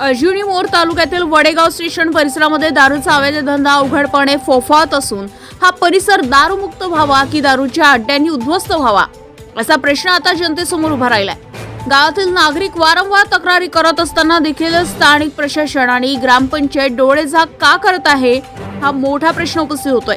अर्जुनी मोर तालुक्यातील वडेगाव स्टेशन परिसरामध्ये दारूचा अवैध धंदा अवघडपणे फोफावत असून हा परिसर दारूमुक्त व्हावा की दारूच्या अड्ड्यांनी उद्ध्वस्त व्हावा असा प्रश्न आता जनतेसमोर उभा राहिलाय. गावातील नागरिक वारंवार तक्रारी करत असताना देखील स्थानिक प्रशासन आणि ग्रामपंचायत डोळेझाक का करत आहे हा मोठा प्रश्न उपस्थित होतोय.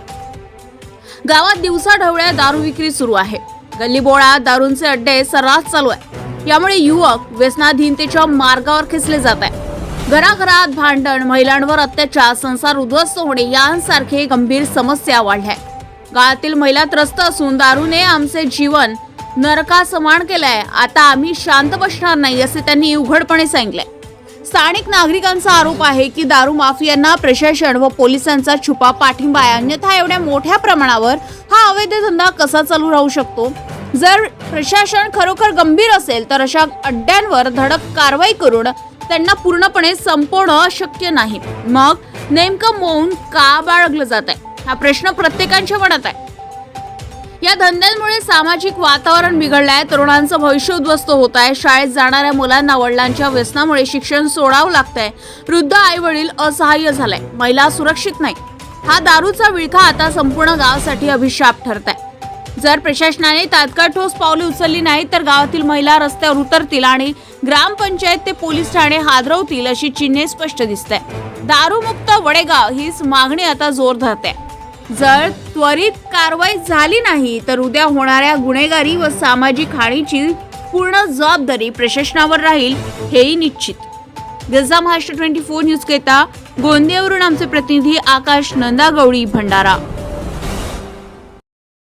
गावात दिवसा ढवळ्या दारू विक्री सुरू आहे. गल्लीबोळा दारूंचे अड्डे सर्रास चालू आहे. यामुळे युवक व्यसनाधीनतेच्या मार्गावर खेचले जात आहे. घराघरात भांडण महिलांवर अत्याचार संसार उद्ध्वस्त होणे यांसारखे गंभीर समस्या वाढल्या. गाळातील गावातील महिला त्रस्त असून दारूने आमचे जीवन नरका समान केलंय. आता आम्ही शांत बसणार नाही असे त्यांनी उघडपणे सांगितले. स्थानिक नागरिकांचा आरोप आहे की दारू माफियांना प्रशासन व पोलिसांचा छुपा पाठिंबा आहे. अन्यथा एवढ्या मोठ्या प्रमाणावर हा अवैध धंदा कसा चालू राहू शकतो? जर प्रशासन खरोखर गंभीर असेल तर अशा अड्ड्यांवर धडक कारवाई करून त्यांना पूर्णपणे संपवणं शक्य नाही. मग नेमकं मौन का बाळगलं जात आहे हा प्रश्न प्रत्येकांच्या मनात आहे. या धंद्यांमुळे सामाजिक वातावरण बिघडलं आहे तरुणांचं भविष्य उद्ध्वस्त होत आहे शाळेत जाणाऱ्या मुलांना वडिलांच्या व्यसनामुळे शिक्षण सोडावं लागतंय. वृद्ध आई वडील असहाय्य झालाय. महिला सुरक्षित नाही. हा दारूचा विळखा आता संपूर्ण गावासाठी अभिशाप ठरत आहे जर प्रशासनाने तात्काळ ठोस पावले उचलली नाही तर गावातील महिला रस्त्यावर उतरतील आणि ग्रामपंचायत ते पोलीस ठाणे हादरवतील अशी चिन्हे स्पष्ट दिसत आहे दारूमुक्त वडेगाव हीच मागणी आता जोर धरते. जर त्वरित कारवाई झाली नाही तर उद्या होणाऱ्या गुन्हेगारी व सामाजिक हानीची पूर्ण जबाबदारी प्रशासनावर राहील हेही निश्चित. गजा महाराष्ट्र ट्वेंटी फोर न्यूज केता गोंदियावरून आमचे प्रतिनिधी आकाश नंदागवळी भंडारा.